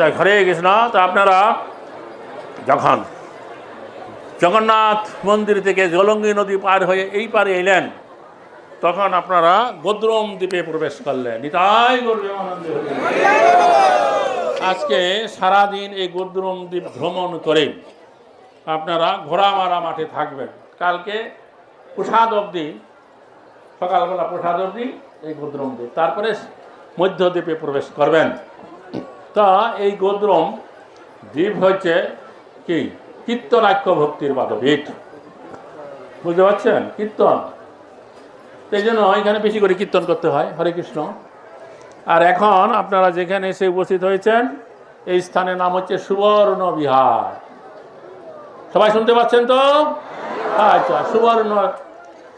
যাক, হরে কৃষ্ণ তো আপনারা যখন জগন্নাথ মন্দির থেকে জলঙ্গি নদী পার হয়ে এই পারে এলেন তখন আপনারা গোদ্রম দ্বীপে প্রবেশ করলেন। নিতাই। আজকে সারাদিন এই গোদ্রম দ্বীপ ভ্রমণ করে আপনারা ঘোড়ামারা মাঠে থাকবেন। কালকে প্রসাদ অবধি সকালবেলা প্রসাদ অবধি এই গোদ্রম দ্বীপ। তারপরে মধ্যদ্বীপে প্রবেশ করবেন। তা এই গোদ্রম দ্বীপ হচ্ছে কি? কীর্তনাক্য ভক্তির বাদপীঠ বুঝতে পারছেন? কীর্তন। সেই জন্য এখানে বেশি করে কীর্তন করতে হয়, হরে কৃষ্ণ। আর এখন আপনারা যেখানে এসে উপস্থিত হয়েছেন, এই স্থানের নাম হচ্ছে সুবর্ণ বিহার। সবাই শুনতে পাচ্ছেন তো? আচ্ছা সুবর্ণ।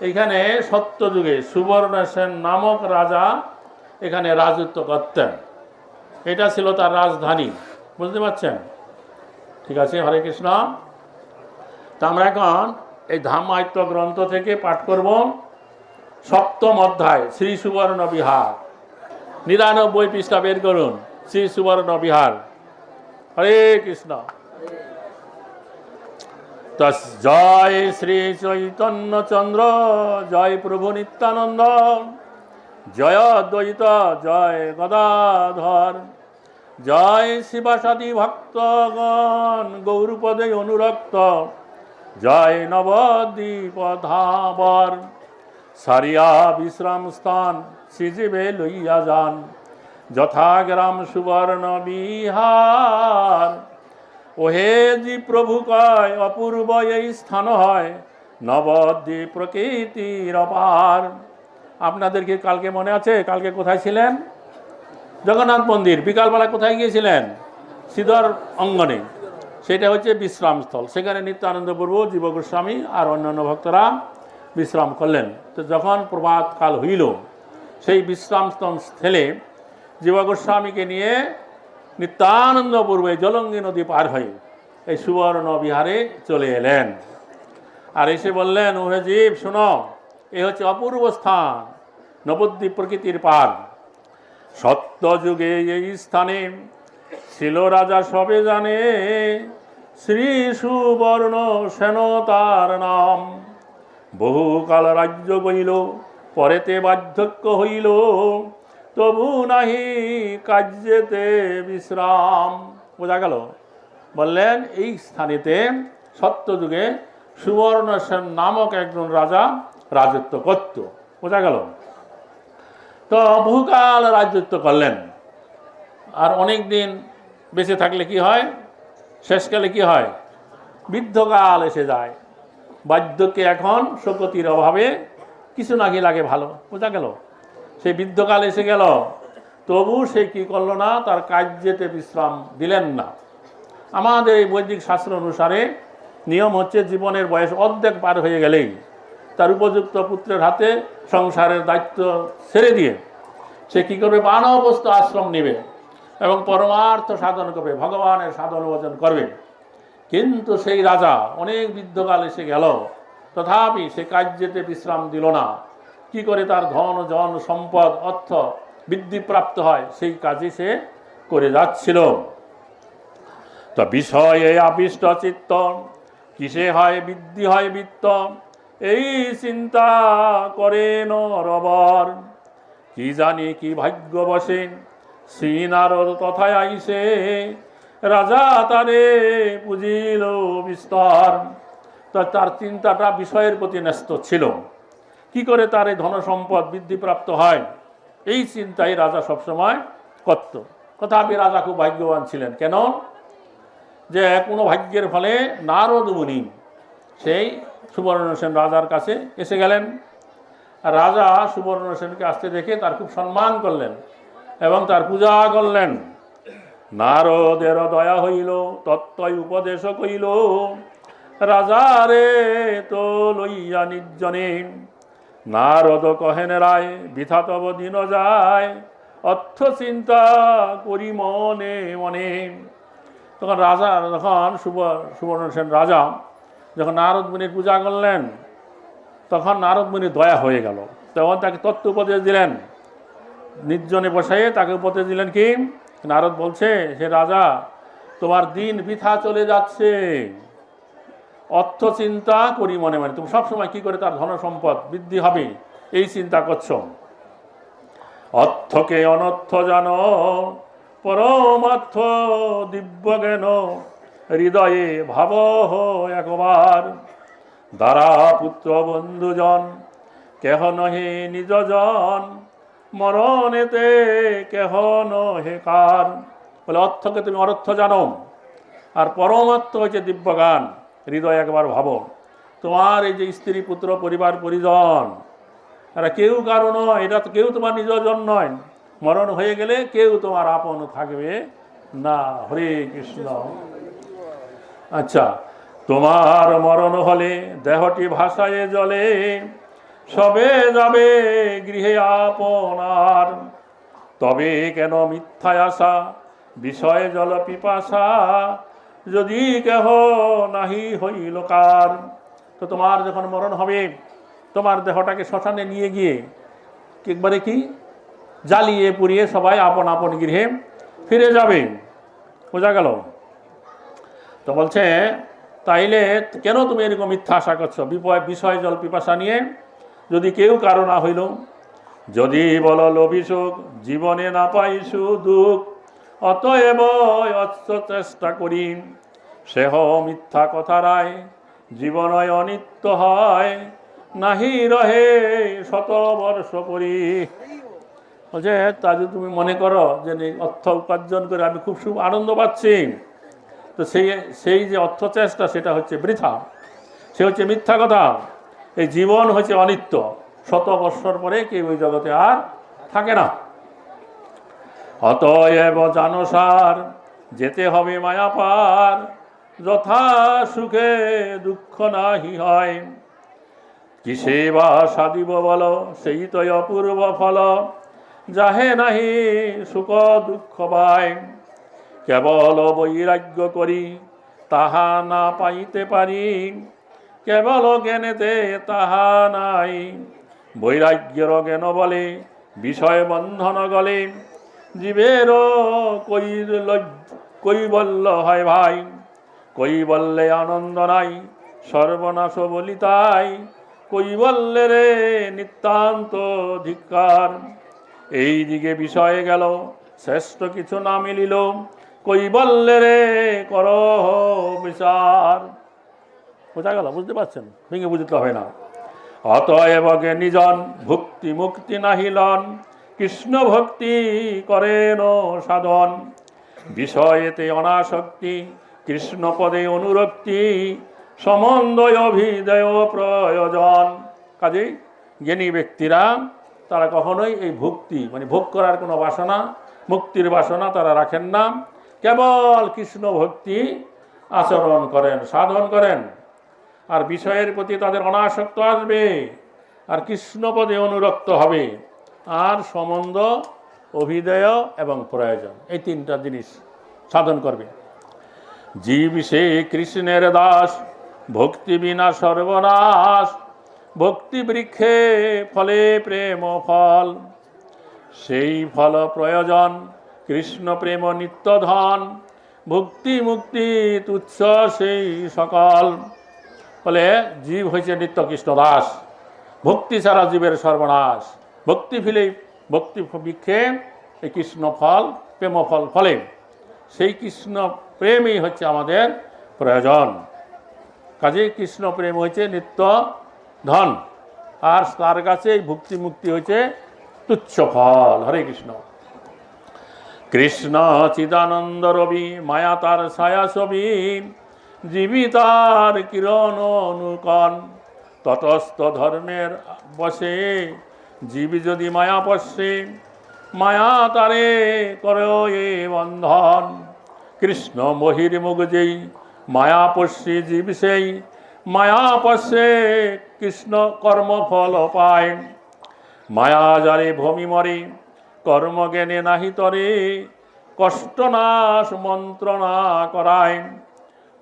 এখানে সত্যযুগে সুবর্ণ সেন নামক রাজা এখানে রাজত্ব করতেন। এটা ছিল তার রাজধানী। বুঝতে পারছেন? ঠিক আছে, হরে কৃষ্ণ। তা আমরা এখন এই ধামায়িত্ব গ্রন্থ থেকে পাঠ করব। সপ্তম অধ্যায়, শ্রী সুবর্ণ বিহার। নিরানব্বই পৃষ্ঠা বের করুন, শ্রী সুবর্ণ বিহার। হরে কৃষ্ণ। জয় শ্রী চৈতন্য চন্দ্র, জয় প্রভু নিত্যানন্দ, জয় দ্বৈত জয় গদাধর। জয় শিবাসাদি ভক্তগণ, গৌরপদে অনুরক্ত। জয় নবদ্বীপ ধাবর। সারিয়া বিশ্রাম স্থান, সিজিবে লইয়া যান। যথাগ্রাম সুবর্ণ বিহার। ওহে জি প্রভু কয়, অপূর্ব এই স্থান হয়, নবদ্বীপ প্রকৃতির অপার। আপনাদের কি কালকে মনে আছে? কালকে কোথায় ছিলেন? জগন্নাথ মন্দির, বিকালবেলা কোথায় গিয়েছিলেন? সিধর অঙ্গনে। সেটা হচ্ছে বিশ্রামস্থল। সেখানে নিত্যানন্দ প্রভু জীব গোস্বামী আর অন্যান্য ভক্তরা বিশ্রাম করলেন। তো যখন প্রভাতকাল হইল, সেই বিশ্রামস্থল স্থলে জীব গোস্বামীকে নিয়ে নিত্যানন্দ পূর্বে জলঙ্গি নদী পার হয়ে এই সুবর্ণ বিহারে চলে এলেন। আর এসে বললেন ওহে জীব, শোনো, এ হচ্ছে অপূর্ব স্থান, নবদ্বীপ প্রকৃতির পার। সত্যযুগে এই স্থানে ছিল রাজা সবে জানে শ্রী সুবর্ণ সেন তার নাম। বহুকাল রাজ্য গইল পরেতে বার্ধক্য হইল, তবু নাহি কার্যেতে বিশ্রাম। বোঝা গেল? বললেন, এই স্থানেতে সত্যযুগে সুবর্ণ সেন নামক একজন রাজা রাজত্ব করত। বোঝা গেল? তো বহুকাল রাজত্ব করলেন। আর অনেক দিন বেঁচে থাকলে কি হয়? শেষকালে কি হয়? বৃদ্ধকাল এসে যায়। বার্ধক্যে এখন শকতির অভাবে কিছু নাকি লাগে ভালো। বোঝা গেল? সেই বৃদ্ধকাল এসে গেল। তবু সে কি করল না? তার কার্যেতে বিশ্রাম দিলেন না। আমাদের এই বৈদিক শাস্ত্র অনুসারে নিয়ম হচ্ছে জীবনের বয়স অর্ধেক পার হয়ে গেলেই তার উপযুক্ত পুত্রের হাতে সংসারের দায়িত্ব ছেড়ে দিয়ে সে কী করবে? বানবস্ত আশ্রম নেবে এবং পরমার্থ সাধন করবে, ভগবানের সাধন ভোজন করবে। কিন্তু সেই রাজা অনেক বৃদ্ধকাল এসে গেল। তথাপি সে কার্যেতে বিশ্রাম দিল না। কি করে তার ধন, জন, সম্পদ, অর্থ বৃদ্ধিপ্রাপ্ত হয়, সেই কাজে সে করে যাচ্ছিল। তো বিষয়ে আবিষ্ট চিত্ত, কিসে হয় বৃদ্ধি হয় বৃত্ত? এই চিন্তা করে নরবর কি জানি কি ভাগ্য বসে, শ্রীনারদ তথায় আইসে, রাজা তারে পুজিল বিস্তর। তার চিন্তাটা বিষয়ের প্রতি ন্যস্ত ছিল। কি করে তার এই ধনসম্পদ বৃদ্ধিপ্রাপ্ত হয়? এই চিন্তাই রাজা সবসময় করত। তথাপি রাজা খুব ভাগ্যবান ছিলেন। কেন? যে কোনো ভাগ্যের ফলে নারদ মুনি সেই সুবর্ণ সেন রাজার কাছে এসে গেলেন। রাজা সুবর্ণ সেনকে আসতে দেখে তার খুব সম্মান করলেন এবং তার পূজা করলেন। নারদের দয়া হইল, তত্ত্বই উপদেশ কইল রাজা রে, তো লইয়া নির্জনে। নারদ কহেন রায় বৃথা তব দিন যায়, অর্থ চিন্তা করি মনে মনে। তখন রাজা সুব, সুবর্ণ সেন রাজা যখন নারদ মুনির পূজা করলেন, তখন নারদ মুনির দয়া হয়ে গেল। তখন তাকে তত্ত্ব উপদেশ দিলেন। নির্জনে বসাইয়ে তাকে উপদেশ দিলেন কি? নারদ বলছে, হে রাজা, তোমার দিন বৃথা চলে যাচ্ছে। অর্থ চিন্তা করি মনে মনে। তুমি সবসময় কি করে তার ধন সম্পদ বৃদ্ধি হবে, এই চিন্তা করছ? অর্থকে অনর্থ জানো, পরমার্থ দিব্য জ্ঞান। হৃদয়ে ভাব একবার। দ্বারা পুত্র বন্ধুজন, কেহ নহে নিজজন। মরণেতে কেহ নহে কার। বলে অর্থকে তুমি অর্থ জানো, আর পরমাত্ম হচ্ছে দিব্যগান হৃদয় একবার ভাবো, তোমার এই যে স্ত্রী, পুত্র, পরিবার, পরিজন, এরা কেউ কারও নয় এটা তো কেউ তোমার নিজজন নয়। মরণ হয়ে গেলে কেউ তোমার আপন থাকবে না। হরে কৃষ্ণ। আচ্ছা তোমার মরণ হলে দেহটি ভাষায় জলে, সবে যাবে গৃহে আপনার। তবে কেন মিথ্যায় আসা, বিষয় জল পিপাসা, যদি কেহ নাহি হইল কার? তো তোমার যখন মরণ হবে, তোমার দেহটাকে শ্মশানে নিয়ে গিয়ে একবারে কি? জ্বালিয়ে পুড়িয়ে সবাই আপন আপন গৃহে ফিরে যাবে। বোঝা গেল? তো বলছে, তাইলে কেন তুমি এরকম মিথ্যা আশা করছ? বিপয়, বিষয় জল পিপাসা নিয়ে যদি কেউ কারও না হইল, যদি বল অভিযোগ জীবনে না পাই দুঃখ অতএব চেষ্টা করি। সেহ মিথ্যা কথা রায়, জীবনয় অনিত্য হয়, নাহি রহে শত বর্ষ পরি বলছে, তা যদি তুমি মনে করো যে অর্থ উপার্জন করে আমি খুব খুব আনন্দ পাচ্ছি। তো সেই সেই যে অর্থ চেষ্টা সেটা হচ্ছে বৃথা। সে হচ্ছে মিথ্যা কথা। এই জীবন হচ্ছে অনিত্য। শত বৎসর পরে কেউ ওই জগতে আর থাকে না। অতএব জানসার যেতে হবে মায়াপার। যথা সুখে দুঃখ নাহি হয়। কিসে বা সাদিব বল, সেই তো অপূর্ব ফল। যাহে নাহি সুখ দুঃখ পায়। কেবল বৈরাগ্য করি, তাহা না পাইতে পারি। কেবল জ্ঞানেতে তাহা নাই। বৈরাগ্যের জ্ঞান বলে, বিষয় বন্ধন গলে। জীবের কৈবল্য হয় ভাই। কৈবল্যে আনন্দ নাই, সর্বনাশ বলি তাই। কৈবল্যে রে নিতান্ত ধিক্কার। এই দিকে বিষয়ে গেল, শ্রেষ্ঠ কিছু না মিলিল। কৈবল্যে রে কর বিচার? বোঝা গেল, বুঝতে পারছেন? ভেঙে বুঝতে হবে না। অতএব নিজন ভক্তি মুক্তি নাহিলন কৃষ্ণ ভক্তি করেন সাধন। বিষয়েতে অনাসক্তি, কৃষ্ণ পদে অনুরক্তি সম্বন্ধ অভিদয় প্রয়োজন। কাজেই জ্ঞানী ব্যক্তিরা, তারা কখনোই এই ভক্তি মানে ভোগ করার কোনো বাসনা, মুক্তির বাসনা তারা রাখেন না। কেবল কৃষ্ণ ভক্তি আচরণ করেন, সাধন করেন। আর বিষয়ের প্রতি তাদের অনাসক্ত আসবে, আর কৃষ্ণপদে অনুরক্ত হবে। আর সম্বন্ধ অভিদয় এবং প্রয়োজন, এই তিনটা জিনিস সাধন করবে। জীব সে কৃষ্ণের দাস, ভক্তি বিনা সর্বনাশ, ভক্তি বৃক্ষে ফলে প্রেম ফল। সেই ফল প্রয়োজন কৃষ্ণ প্রেম নিত্য ধন ভক্তি মুক্তি তুচ্ছ সেই সকল। বলে, জীব হয়েছে নিত্য কৃষ্ণ দাস, ভক্তি ছাড়া জীবের সর্বনাশ। ভক্তি ফিলে ভক্তি বৃক্ষে এই কৃষ্ণ ফল, প্রেম ফল ফলে। সেই কৃষ্ণ প্রেমই হচ্ছে আমাদের প্রয়োজন। কাজে কৃষ্ণ প্রেম হয়েছে নিত্য ধন, আর তার কাছে এই ভক্তি মুক্তি হয়েছে তুচ্ছ ফল। হরে কৃষ্ণ। কৃষ্ণ চিদানন্দ রবি মায়া তার ছায়া ছবি জীবিতার কিরণ অনুকন তটস্থ ধর্মের বসে জীবী যদি মায়া পশ্যে মায়া তারে করে এ বন্ধন। কৃষ্ণ মহির মুখ যেই মায়া পশ্যে জীব সেই, মায়া পশ্যে কৃষ্ণ কর্মফল পায়। মায়া যারে ভূমি মরে কর্মজ্ঞানে নাহি তরে, কষ্ট নাশ মন্ত্রণা করায়।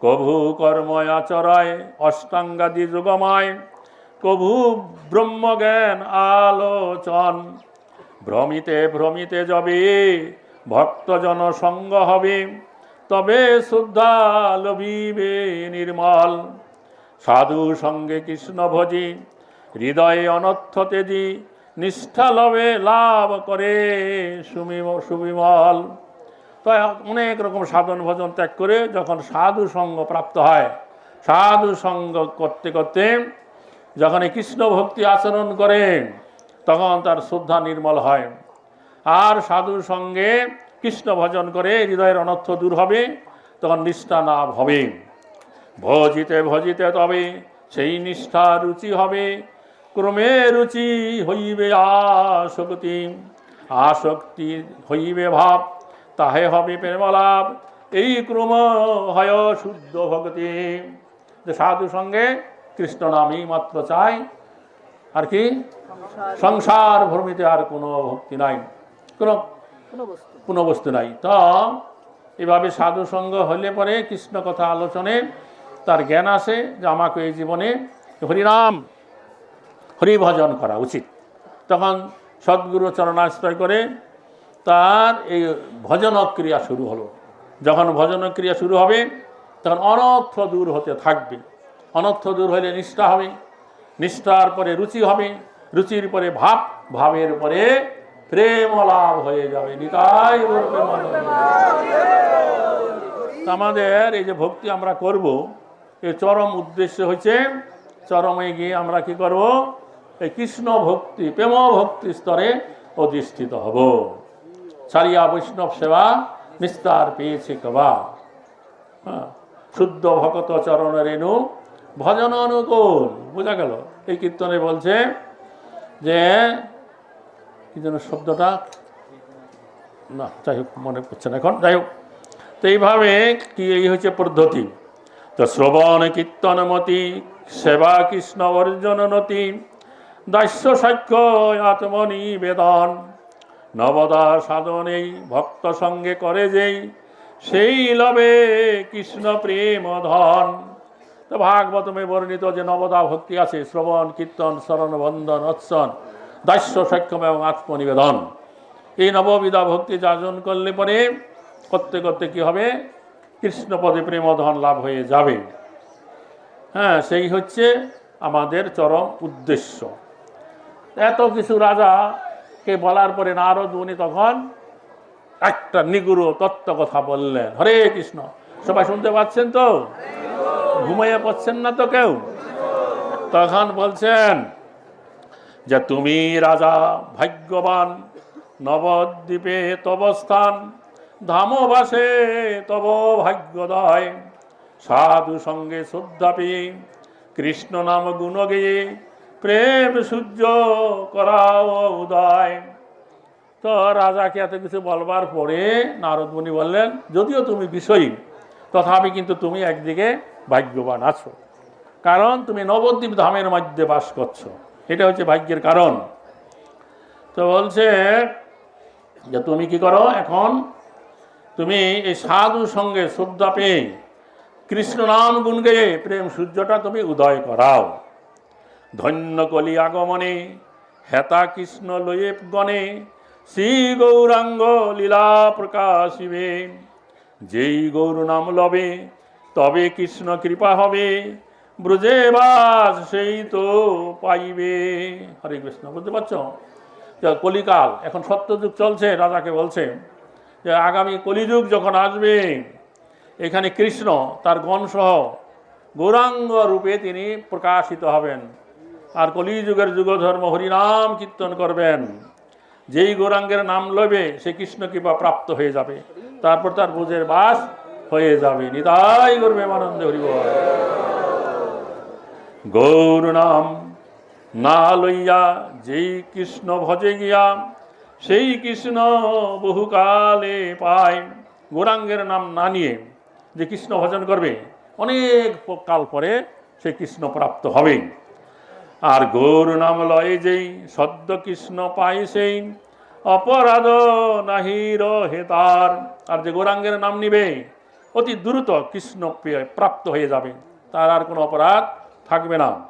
কভু কর্ম আচরায়, অষ্টাঙ্গাদি যুগমায়। কভু ব্রহ্মজ্ঞান আলোচন, ভ্রমিতে ভ্রমিতে যবে ভক্তজন সঙ্গ হবে। তবে শ্রদ্ধা লভিবে নির্মল। সাধু সঙ্গে কৃষ্ণ ভজি, হৃদয়ে অনর্থ তেজি নিষ্ঠা লবে লাভ করে সুমিম সুবিমল। তো অনেক রকম সাধন ভজন ত্যাগ করে যখন সাধু সঙ্গ প্রাপ্ত হয়, সাধু সঙ্গ করতে করতে যখন এই কৃষ্ণ ভক্তি আচরণ করে, তখন তার শ্রদ্ধা নির্মল হয়। আর সাধু সঙ্গে কৃষ্ণ ভজন করে হৃদয়ের অনর্থ দূর হবে, তখন নিষ্ঠা লাভ হবে। ভজিতে ভজিতে তবে সেই নিষ্ঠা রুচি হবে ক্রমে রুচি হইবে আসক্তি আসক্তি হইবে ভাব তাহে হবে প্রেমলাভ। এই ক্রম হয় শুদ্ধ ভক্তি। যে সাধু সঙ্গে কৃষ্ণ নামই মাত্র চাই আর কি? সংসার ভ্রমিতে আর কোনো ভক্তি নাই। কোনো কোনো বস্তু কোনো বস্তু নাই। তো এভাবে সাধু সঙ্গ হলে পরে কৃষ্ণ কথা আলোচনে তার জ্ঞান আসে যে আমাকে এই জীবনে হরিনাম হরিভজন করা উচিত। তখন সদ্গুরু চরণাশ্রয় করে তার এই ভজন ক্রিয়া শুরু হলো। যখন ভজন ক্রিয়া শুরু হবে, তখন অনর্থ দূর হতে থাকবে। অনর্থ দূর হলে নিষ্ঠা হবে। নিষ্ঠার পরে রুচি হবে। রুচির পরে ভাব, ভাবের পরে প্রেম লাভ হয়ে যাবে। নিতাই আমাদের এই যে ভক্তি আমরা করব এই চরম উদ্দেশ্য হচ্ছে চরমে গিয়ে আমরা কি করব? এই কৃষ্ণ ভক্তি প্রেম ভক্তি স্তরে অধিষ্ঠিত হব। ছাড়িয়া বৈষ্ণব সেবা নিস্তার পেয়েছে কবা। হ্যাঁ, শুদ্ধ ভকত চরণ রেণু ভজন অনুকূল। বোঝা গেল? এই কীর্তনে বলছে যে কি যেন শব্দটা? না যাই হোক মনে পড়ছে না এখন। যাই হোক তো এইভাবে কি এই হচ্ছে পদ্ধতি? তো শ্রবণ কীর্তনমতি সেবা কৃষ্ণ অর্জন নতি দাস্য সাক্ষ্য আত্মনিবেদন নবদা সাধনেই ভক্ত সঙ্গে করে যেই, সেই লবে কৃষ্ণ প্রেম ধন। তো ভাগবতমে বর্ণিত যে নবদা ভক্তি আছে, শ্রবণ, কীর্তন শরণ বন্দন অৎসন দাস্য সক্ষম এবং আত্মনিবেদন। এই নববিধা ভক্তি যাজন করলে পরে করতে করতে কি হবে? কৃষ্ণপদে প্রেমধন লাভ হয়ে যাবে। হ্যাঁ সেই হচ্ছে আমাদের চরম উদ্দেশ্য। এত কিছু রাজাকে বলার পরে নারদ উনি তখন একটা নিগুড় তত্ত্ব কথা বললেন, হরে কৃষ্ণ, সবাই শুনতে পাচ্ছেন তো? ঘুমাইয়া পাচ্ছেন না তো কেউ? তখন বলছেন যে, তুমি রাজা, ভাগ্যবান, নবদ্বীপে তবস্থান ধামবাসে তব ভাগ্যদয়, সাধু সঙ্গে শ্রদ্ধা পেয়ে কৃষ্ণ নাম গুণ গেয়ে প্রেম সূর্য করাও উদয়। তো রাজাকে এত কিছু বলবার পরে নারদ মুনি বললেন, যদিও তুমি বিষয়ী, তথাপি কিন্তু তুমি একদিকে ভাগ্যবান আছো। কারণ তুমি নবদ্বীপ ধামের মধ্যে বাস করছ। এটা হচ্ছে ভাগ্যের কারণ। তো বলছে যে, তুমি কি করো এখন? তুমি এই সাধু সঙ্গে শ্রদ্ধা পেয়ে কৃষ্ণ নাম প্রেম সূর্যটা তুমি উদয় করাও। ধন্য কলি আগমনে হেতা কৃষ্ণ লয়ে গণে শ্রী গৌরাঙ্গ লীলা প্রকাশিবে। যেই গৌর নাম লবে, তবে কৃষ্ণ কৃপা হবে, ব্রজে বাস সেই তো পাইবে। হরে কৃষ্ণ, বুঝতে পারছ? কলিকাল, এখন সত্যযুগ চলছে, রাজাকে বলছে, যে আগামী কলিযুগ যখন আসবে, এখানে কৃষ্ণ, তার গণসহ গৌরাঙ্গ রূপে তিনি প্রকাশিত হবেন। আর কলিযুগের যুগ ধর্ম হরিনাম কীর্তন করবেন। যেই গৌরাঙ্গের নাম লবে সে কৃষ্ণ কৃপা প্রাপ্ত হয়ে যাবে। তারপর তার বুঝের বাস হয়ে যাবে। নিতাই করবে আনন্দে হরিব গৌর নাম না লইয়া যেই কৃষ্ণ ভজে গিয়া, সেই কৃষ্ণ বহুকালে পায়। গৌরাঙ্গের নাম না নিয়ে যে কৃষ্ণ ভজন করবে, অনেক কাল পরে সে কৃষ্ণ প্রাপ্ত হবে। আর গৌর নাম লয়ে যেই, সদ্য কৃষ্ণ পাই সেই। অপরাধ নাহি রহে তার। আর যে গৌরাঙ্গের নাম নিবে, অতি দ্রুত কৃষ্ণ প্রাপ্ত হয়ে যাবে। তার আর কোনো অপরাধ থাকবে না।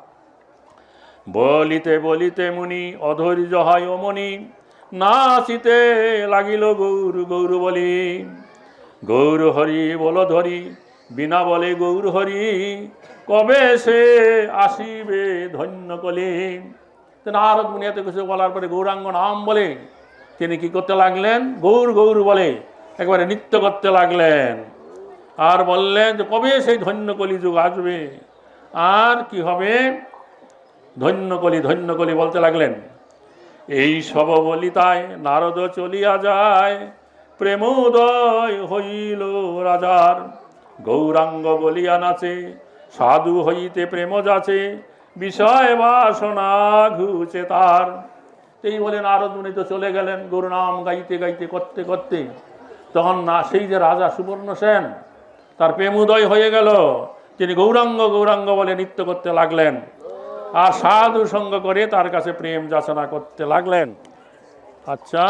বলিতে বলিতে মুনি, অধৈর্য হয় অমনি। নাচিতে লাগিল গৌর গৌর বলি। গৌর হরি বল ধরি বিনা বলে গৌর হরি, কবে সে আসিবে ধন্য কলি? নারদ মুনি কিছু বলার পরে গৌরাঙ্গ নাম বলে, তিনি কি করতে লাগলেন? গৌর গৌর বলে, একবারে নৃত্য করতে লাগলেন। আর বললেন যে, কবে সেই ধন্য কলি যুগ আসবে? আর কি হবে? ধন্য কলি ধন্য কলি বলতে লাগলেন। এই সব বলিতায় নারদ চলিয়া যায়, প্রেমোদয় হইল রাজার। গৌরাঙ্গ বলিয়া নাচে, সাধু হইতে প্রেম যাচে, বিষয় বাসনা ঘুচে তার। এই বলে নারদ মুনি তো চলে গেলেন গুরুনাম গাইতে গাইতে, করতে করতে। তখন না, সেই যে রাজা সুবর্ণ সেন, তার প্রেমোদয় হয়ে গেল। তিনি গৌরাঙ্গ গৌরাঙ্গ বলে নৃত্য করতে লাগলেন। আর সাধু সঙ্গ করে তার কাছে প্রেম যাচনা করতে লাগলেন। আচ্ছা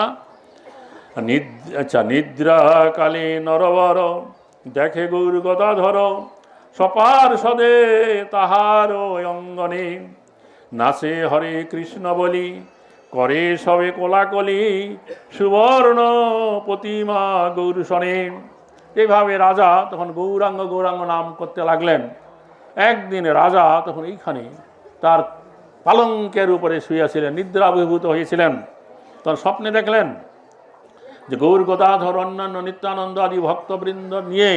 আচ্ছা নিদ্রাকালে নরবর দেখে গৌর গদাধর, সপার সদে তাহার অঙ্গনে। নাচে হরে কৃষ্ণ বলি, করে সবে কোলাকলি সুবর্ণ প্রতিমা গৌরসনে এইভাবে রাজা তখন গৌরাঙ্গ গৌরাঙ্গ নাম করতে লাগলেন। একদিন রাজা তখন এইখানে তার পালঙ্কের উপরে শুয়েছিলেন নিদ্রাভিভূত হয়েছিলেন। তখন স্বপ্নে দেখলেন যে গৌর গদাধর অন্যান্য নিত্যানন্দ আদি ভক্তবৃন্দ নিয়ে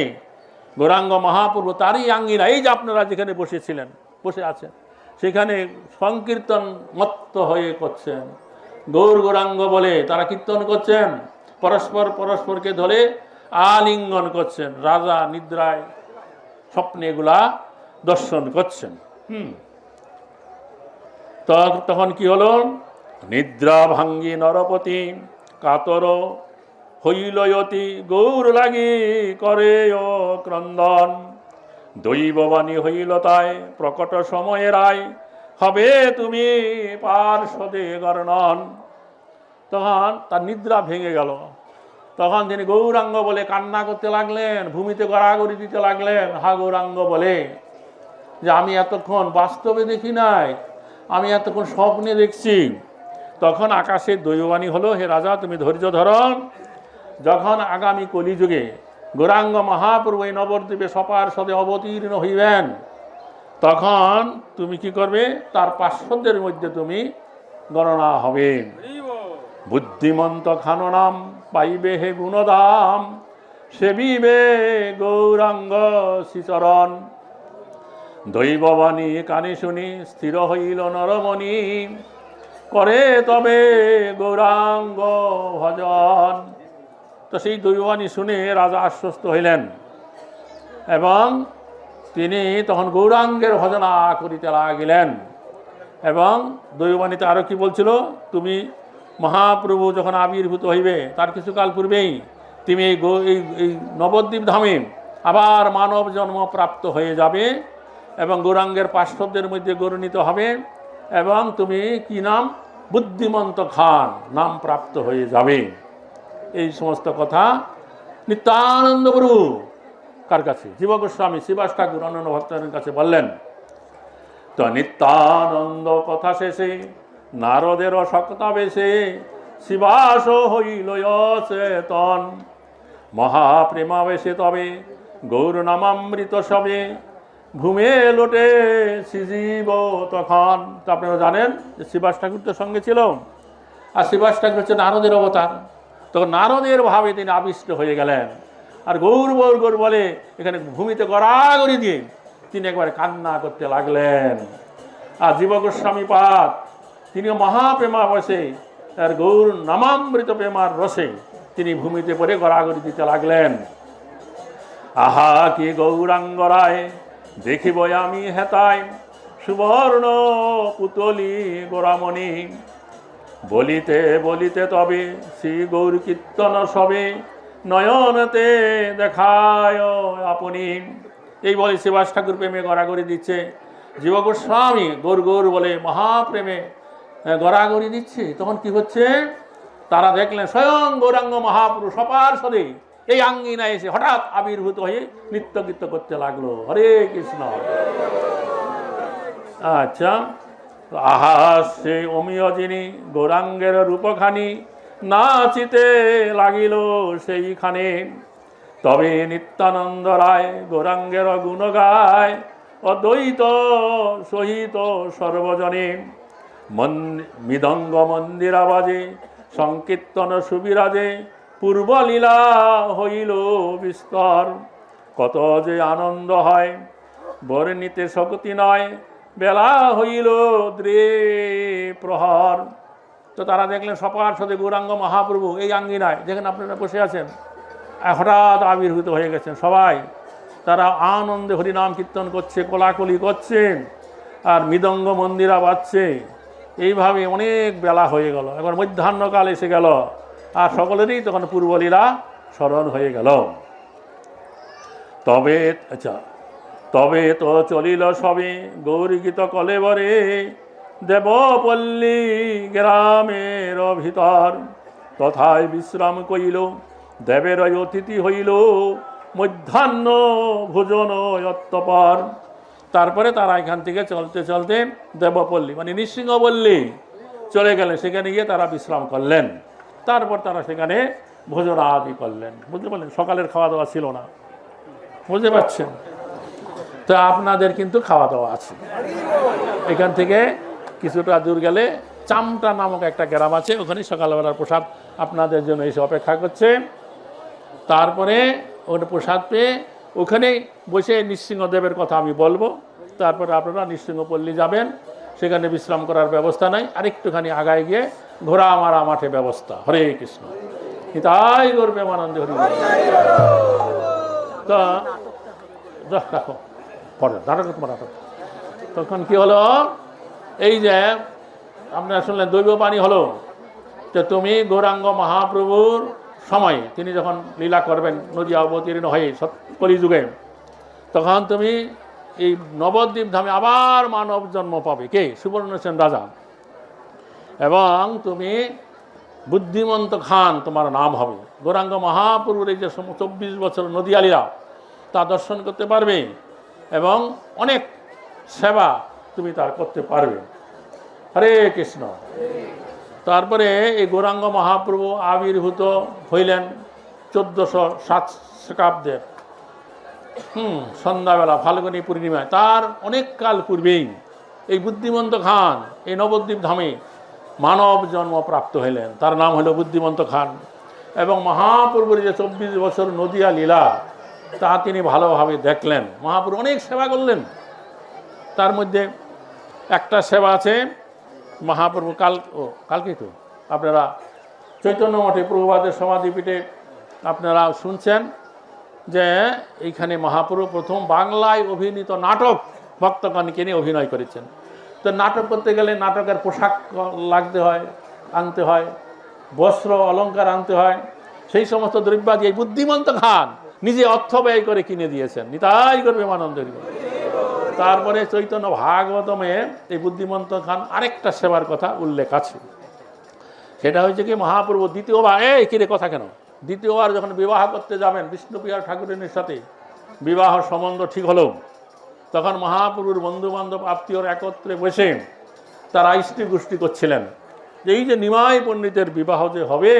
গৌরাঙ্গ মহাপ্রভু তারই আঙ্গিনা এই যে আপনারা যেখানে বসেছিলেন, বসে আছেন, সেখানে সংকীর্তন মত্ত হয়ে করছেন। গৌর গৌরাঙ্গ বলে তারা কীর্তন করছেন, পরস্পর পরস্পরকে ধরে আলিঙ্গন করছেন, রাজা নিদ্রায় স্বপ্নে এগুলা দর্শন করছেন। হুম। তখন কি হলো? নিদ্রা ভাঙ্গি নরপতি, কাতর হইলয়তি গৌর লাগি করে ও ক্রন্দন। দৈববাণী হইল তাই প্রকট সময়ের আয় হবে তুমি পার্শ্বদে গর্ণন। তখন তার নিদ্রা ভেঙে গেল। তখন তিনি গৌরাঙ্গ বলে কান্না করতে লাগলেন, ভূমিতে গড়াগড়ি দিতে লাগলেন। হা গৌরাঙ্গ বলে, যে আমি এতক্ষণ বাস্তবে দেখি নাই, আমি এতক্ষণ স্বপ্নে দেখছি। তখন আকাশে দৈববাণী হলো, হে রাজা, তুমি ধৈর্য ধরন যখন আগামী কলিযুগে গৌরাঙ্গ মহাপ্রভু এই নবদ্বীপে সপার সদে অবতীর্ণ হইবেন, তখন তুমি কি করবে? তার পার্শ্বদের মধ্যে তুমি গণনা হবে। বুদ্ধিমন্ত খানো নাম পাইবে হে গুণদাম, সেবিবে গৌরাঙ্গ শ্রীচরণ। দৈববাণী কানে শুনি, স্থির হইল নরমণি। করে তবে গৌরাঙ্গ ভজন। তো সেই দৈববাণী শুনে রাজা আশ্বস্ত হইলেন এবং তিনি তখন গৌরাঙ্গের ভজনা করিতে লাগিলেন। এবং দৈববাণীতে আরও কি বলছিল? তুমি মহাপ্রভু যখন আবির্ভূত হইবে, তার কিছুকাল পূর্বেই তুমি এই এই নবদ্বীপ ধামে আবার মানব জন্ম প্রাপ্ত হয়ে যাবে এবং গৌরাঙ্গের পার্শ্বদের মধ্যে গৌরণিত হবে এবং তুমি কি নাম? বুদ্ধিমন্ত খান নাম প্রাপ্ত হয়ে যাবে। সমস্ত কথা নিত্যানন্দ গুরু কার কাছে? জীব গোস্বামী শিবাস ঠাকুর অন্যান্য ভক্তদের কাছে বললেন, তো নিত্যানন্দ কথা শেষে নারদের শক্তা বেশে শিবাস হইল চেতন মহাপ্রেমাবেশে তবে গৌর নামামৃত সবে ভূমে লোটে শ্রীজীব তখন। তো আপনারা জানেন যে শিবাস ঠাকুর তো সঙ্গে ছিল। আর শিবাস ঠাকুর হচ্ছে নারদের অবতার। তখন নারদের ভাবে তিনি আবিষ্ট হয়ে গেলেন। আর গৌর গৌর গৌর বলে, এখানে ভূমিতে গড়াগড়ি দিয়ে তিনি একবার কান্না করতে লাগলেন। আর জীব গোস্বামী পাঠ, তিনিও মহাপ্রেমা বসে তার গৌর নামামৃত প্রেমার রসে তিনি ভূমিতে পড়ে গড়াগড়ি দিতে লাগলেন। আহা, কি গৌরাঙ্গ রায় দেখিব আমি হেতায় সুবর্ণ পুতলি গোরামণি। বলিতে বলিতে তবে শ্রী গৌর কীর্তন সবে নয়নতে দেখায় আপনি। এই বলে শিবাস ঠাকুর প্রেমে গড়াগড়ি দিচ্ছে। জীব গোস্বামী গৌর গৌর বলে মহাপ্রেমে গড়াগড়ি দিচ্ছে। তখন কি হচ্ছে? তারা দেখলেন স্বয়ং গৌরাঙ্গ মহাপুরুষ সদে এই আঙ্গিনা এসে হঠাৎ আবির্ভূত হয়ে নৃত্য গীত করতে লাগল। হরে কৃষ্ণ। আচ্ছা। তো আহা সে অমীয় যিনি গৌরাঙ্গের রূপখানি নাচিতে লাগিল সেইখানে। তবে নিত্যানন্দ রায় গৌরাঙ্গের গুণ গায় অদ্বৈত সহিত সর্বজনে। মৃদঙ্গ মন্দির আবাজে সংকীর্তন সুবিরাজে পূর্বলীলা হইল বিস্তর। কত যে আনন্দ হয়, বর্ণিতে শক্তি নয় বেলা হইল দ্রে প্রহর। তো তারা দেখলেন সপার সাথে গৌরাঙ্গ মহাপ্রভু, এই আঙ্গিনায় যেখানে আপনারা বসে আছেন। হঠাৎ আবির্ভূত হয়ে গেছেন সবাই। তারা আনন্দে হরিনাম কীর্তন করছে, কোলাকুলি করছে, আর মৃদঙ্গ মন্দিরা বাজছে। এইভাবে অনেক বেলা হয়ে গেল। এবার মধ্যাহ্নকাল এসে গেল, আর সকলেরই তখন পূর্বলীলা স্মরণ হয়ে গেল। তবে আচ্ছা তবে তো চলিল সবে গৌরীগীত কলেবরে দেবপল্লী গ্রামের ভিতর তথায় বিশ্রাম কইল দেবের অতিথি হইল, মধ্যাহ্ন ভোজন অত্যপর। তারপরে তারা এখান থেকে চলতে চলতে দেবপল্লী মানে নৃসিংহপল্লী চলে গেলেন। সেখানে গিয়ে তারা বিশ্রাম করলেন। তারপর তারা সেখানে ভোজন আদি করলেন। বুঝতে পারলেন? সকালের খাওয়া দাওয়া ছিল না। বুঝতে পারছেন? তো আপনাদের কিন্তু খাওয়া দাওয়া আছে। এখান থেকে কিছুটা দূর গেলে চামটা নামক একটা গ্রাম আছে, ওখানে সকালবেলার প্রসাদ আপনাদের জন্য এসে অপেক্ষা করছে। তারপরে ওখানে প্রসাদ পেয়ে ওখানে বসে নৃসিংহদেবের কথা আমি বলব। তারপরে আপনারা নৃসিংহপল্লী যাবেন, সেখানে বিশ্রাম করার ব্যবস্থা নাই, আরেকটুখানি আগায় গিয়ে ঘোরা মারা মাঠে ব্যবস্থা। হরে কৃষ্ণ। তাই করবে মানন্দ হরি। তা রাখো পরে নাটক তোমার নাটক তখন কি হলো? এই যে, আপনারা শুনলেন দৈব পানি হলো যে তুমি গৌরাঙ্গ মহাপ্রভুর সময়ে, তিনি যখন লীলা করবেন নদী অবতীর্ণ হয়ে কলিযুগে তখন তুমি এই নবদ্বীপ ধামে আবার মানব জন্ম পাবে। কে? সুবর্ণ সেন রাজা। এবং তুমি বুদ্ধিমন্ত খান, তোমার নাম হবে। গৌরাঙ্গ মহাপ্রভুর এই যে চব্বিশ বছর নদী আলীরা তা দর্শন করতে পারবে। এবং অনেক সেবা তুমি তার করতে পারবে। হরে কৃষ্ণ। তারপরে এই গৌরাঙ্গ মহাপ্রভু আবির্ভূত হইলেন চোদ্দশো সাত শতাব্দের। হুম, সন্ধ্যাবেলা, ফাল্গুনী পূর্ণিমায়। তার অনেক কাল পূর্বেই এই বুদ্ধিমন্ত খান, এই নবদ্বীপ ধামে মানব জন্ম প্রাপ্ত হইলেন। তার নাম হলো বুদ্ধিমন্ত খান। এবং মহাপ্রভুর যে চব্বিশ বছর নদিয়া লীলা তা তিনি ভালোভাবে দেখলেন। মহাপ্রভু অনেক সেবা করলেন। তার মধ্যে একটা সেবা আছে মহাপ্রভু কাল, ও, কালকেই তো, আপনারা চৈতন্য মঠে প্রভুবাদের সমাধিপীঠে আপনারা শুনছেন যে এইখানে মহাপ্রভু প্রথম বাংলায় অভিনীত নাটক ভক্তগণকে নিয়ে অভিনয় করেছেন। তো নাটক করতে গেলে নাটকের পোশাক লাগতে হয়, আনতে হয়, বস্ত্র, অলংকার আনতে হয়, সেই সমস্ত দ্রব্যাদি এই বুদ্ধিমন্ত খান নিজে অর্থ ব্যয় করে কিনে দিয়েছেন। নিতাই করবে মানন্দ তারপরে চৈতন্য ভাগবতমে এই বুদ্ধিমন্ত খান আরেকটা সেবার কথা উল্লেখ আছে। সেটা হয়েছে কি, মহাপ্রভু দ্বিতীয়বার, এই কিরে কথা কেন? দ্বিতীয়বার যখন বিবাহ করতে যাবেন বিষ্ণুপ্রিয়া ঠাকুরের সাথে, বিবাহ সম্বন্ধ ঠিক হলো। তখন মহাপ্রভুর বন্ধু বান্ধব আত্মীয়র একত্রে বসে তারা ইষ্টি গোষ্ঠী করছিলেন। যে এই যে নিমাই পণ্ডিতের বিবাহ যে হবে,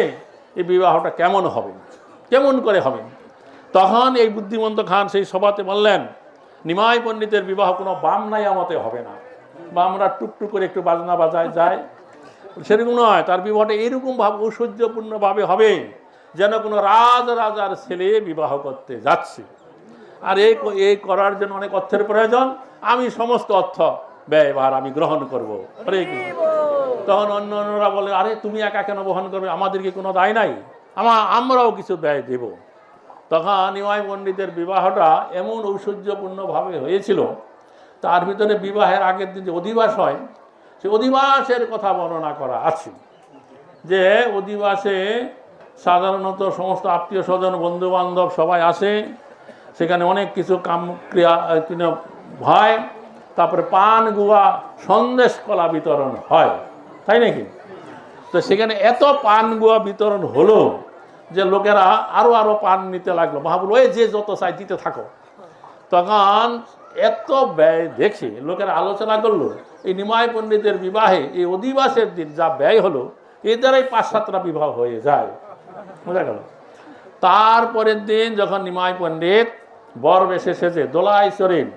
এই বিবাহটা কেমন হবে? কেমন করে হবে? তখন এই বুদ্ধিমন্ত খান সেই সভাতে বললেন, নিমাই পণ্ডিতের বিবাহ কোনো বাম নাই আমতে হবে না। বা আমরা টুকটুক করে একটু বাজনা বাজায় যায়। সেরকম নয়, তার বিবাহটা এরকম ভাব ঐশ্বর্যপূর্ণভাবে হবে যেন কোনো রাজ রাজার ছেলে বিবাহ করতে যাচ্ছে। আর এই এই করার জন্য অনেক অর্থের প্রয়োজন, আমি সমস্ত অর্থ ব্যয়ভার আমি গ্রহণ করব। কৃষ্ণ। তখন অন্য অন্যরা বলে, আরে, তুমি একা কেন বহন করবে? আমাদেরকে কোনো দায় নাই। আমা আমরাও কিছু ব্যয় দেব। তখন নিমাই পণ্ডিতের বিবাহটা এমন ঐশ্বর্যপূর্ণভাবে হয়েছিল, তার ভিতরে বিবাহের আগের দিন যে অধিবাস হয় সে অধিবাসের কথা বর্ণনা করা আছে। যে অধিবাসে সাধারণত সমস্ত আত্মীয় স্বজন বন্ধু বান্ধব সবাই আসে, সেখানে অনেক কিছু কাম ক্রিয়া হয়, তারপরে পান গুয়া সন্দেশ, কলা বিতরণ হয়। তাই নাকি? তো সেখানে এত পান গুয়া বিতরণ হলো যে লোকেরা আরও আরও পান নিতে লাগল। মহাপুর ওই যে যত চাই দিতে থাকো। তখন এত ব্যয় দেখে লোকেরা আলোচনা করল, এই নিমাই পণ্ডিতের বিবাহে এই অধিবাসের দিন যা ব্যয় হলো, এর দ্বারাই পাঁচ সাতটা বিবাহ হয়ে যায়। বোঝা গেল। তারপরের দিন যখন নিমাই পণ্ডিত বর বেশে সেজে দোলাই শরীর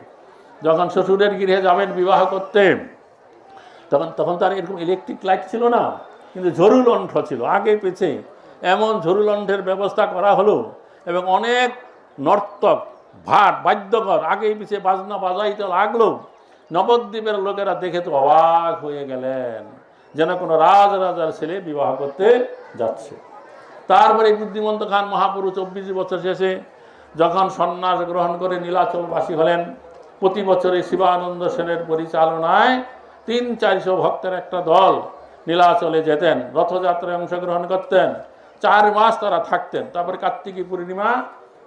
যখন শ্বশুরের গৃহে যাবেন বিবাহ করতে, তখন তখন তার এরকম ইলেকট্রিক লাইট ছিল না, কিন্তু ঝরুলণ্ঠ ছিল। আগে পিছে এমন ঝুরুলণ্ঠের ব্যবস্থা করা হলো এবং অনেক নর্তক, ভাট, বাদ্যকর, আগেই পিছে বাজনা বাজাইতে লাগল। নবদ্বীপের লোকেরা দেখে তো অবাক হয়ে গেলেন, যেন কোনো রাজ রাজার ছেলে বিবাহ করতে যাচ্ছে। তারপরে বুদ্ধিমন্ত খান মহাপুরুষ চব্বিশ বছর শেষে যখন সন্ন্যাস গ্রহণ করে নীলাচলবাসী হলেন, প্রতি বছরে শিবানন্দ সেনের পরিচালনায় তিন চারশো ভক্তের একটা দল নীলাচলে যেতেন, রথযাত্রায় অংশগ্রহণ করতেন। চার মাস তারা থাকতেন। তারপরে কার্তিকী পূর্ণিমা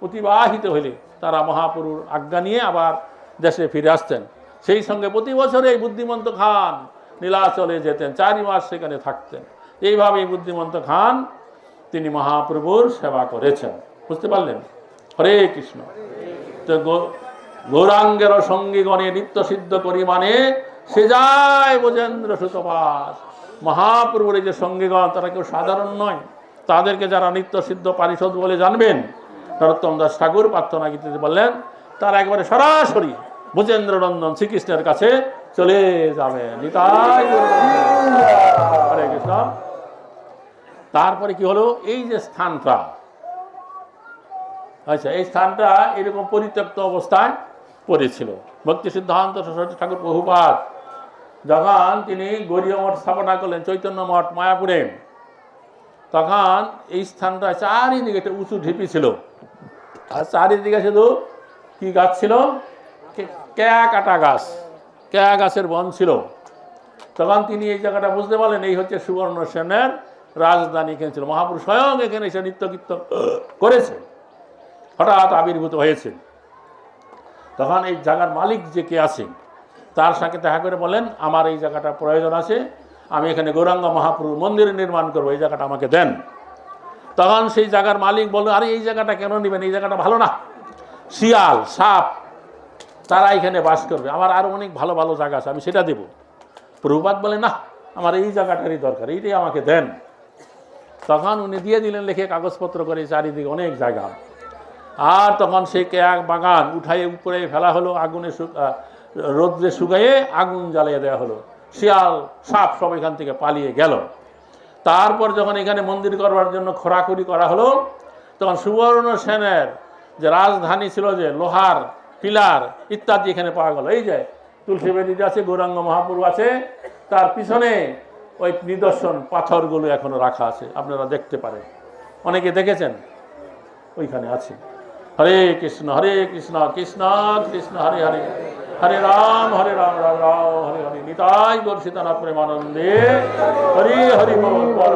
অতিবাহিত হলে তারা মহাপুরুর আজ্ঞা নিয়ে আবার দেশে ফিরে আসতেন। সেই সঙ্গে প্রতি বছরে বুদ্ধিমন্ত খান নীলাচলে যেতেন, চারি মাস সেখানে থাকতেন। এইভাবেই বুদ্ধিমন্ত খান তিনি মহাপ্রভুর সেবা করেছেন। বুঝতে পারলেন? হরে কৃষ্ণ। তো গৌরাঙ্গের সঙ্গীগণে নিত্য সিদ্ধ করি মানে সে যায় বোজেন্দ্র সুতপাস মহাপ্রভুর এই যে সঙ্গীগণ, তারা কেউ সাধারণ নয়। তাদেরকে যারা নিত্য সিদ্ধ পারিষদ বলে জানবেন নরোত্তম দাস ঠাকুর প্রার্থনা গীতিতে বললেন, তারা একবারে সরাসরি ভূজেন্দ্র নন্দন শ্রীকৃষ্ণের কাছে চলে যাবে হরে কৃষ্ণ। তারপরে কি হলো? এই যে স্থানটা আচ্ছা এই স্থানটা এরকম পরিত্যক্ত অবস্থায় পড়েছিল। ভক্তি সিদ্ধান্ত সরস্বতী ঠাকুর বহুপাত যখন তিনি গৌরীয় মঠ স্থাপনা করলেন, চৈতন্য মঠ, মায়াপুরে তখন এই স্থানটা চারিদিকে একটা উঁচু ঢিপি ছিল। আর চারিদিকে শুধু কি গাছ ছিল? কেয়া কাটা গাছ। ক্যা গাছের বন ছিল। তখন তিনি এই জায়গাটা বুঝতে পারলেন, এই হচ্ছে সুবর্ণ সেনের রাজধানী এখানে ছিল। মহাপুরুষ স্বয়ং এখানে এসে নিত্য কীর্তন করেছে। হঠাৎ আবির্ভূত হয়েছে। তখন এই জায়গার মালিক যে কে আছে, তার সাথে দেখা করে বলেন, আমার এই জায়গাটা প্রয়োজন আছে। আমি এখানে গৌরাঙ্গ মহাপ্রভু মন্দির নির্মাণ করব, এই জায়গাটা আমাকে দেন। তখন সেই জায়গার মালিক বলল, আরে, এই জায়গাটা কেন নেবেন? এই জায়গাটা ভালো না। শিয়াল, সাপ, তারা এখানে বাস করবে। আমার আরও অনেক ভালো ভালো জায়গা আছে, আমি সেটা দেব। প্রভুপাত বলে, না, আমার এই জায়গাটারই দরকার, এইটাই আমাকে দেন। তখন উনি দিয়ে দিলেন, লিখে কাগজপত্র করে চারিদিকে অনেক জায়গা। আর তখন সেই কেয়াক বাগান উঠাইয়ে উপরে ফেলা হলো, আগুনে রোদ্রে শুকাইয়ে আগুন জ্বালিয়ে দেওয়া হলো। শিয়াল, সাপ সব এখান থেকে পালিয়ে গেল। তারপর যখন এখানে মন্দির করবার জন্য খোরাখুরি করা হলো, তখন সুবর্ণ সেনের যে রাজধানী ছিল যে লোহার পিলার ইত্যাদি এখানে পাওয়া গেল। এই যে তুলসী বেদিতে আছে, গৌরাঙ্গ মহাপুরু আছে, তার পিছনে ওই নিদর্শন পাথরগুলো এখনও রাখা আছে। আপনারা দেখতে পারেন। অনেকে দেখেছেন? ওইখানে আছে। হরে কৃষ্ণ হরে কৃষ্ণ কৃষ্ণ কৃষ্ণ, হরে হরে। হরে রাম হরে রাম রাম রাম, হরে হরে নিতাই গর্ষিতানাথ প্রেমানন্দে হরি হরি বল বল।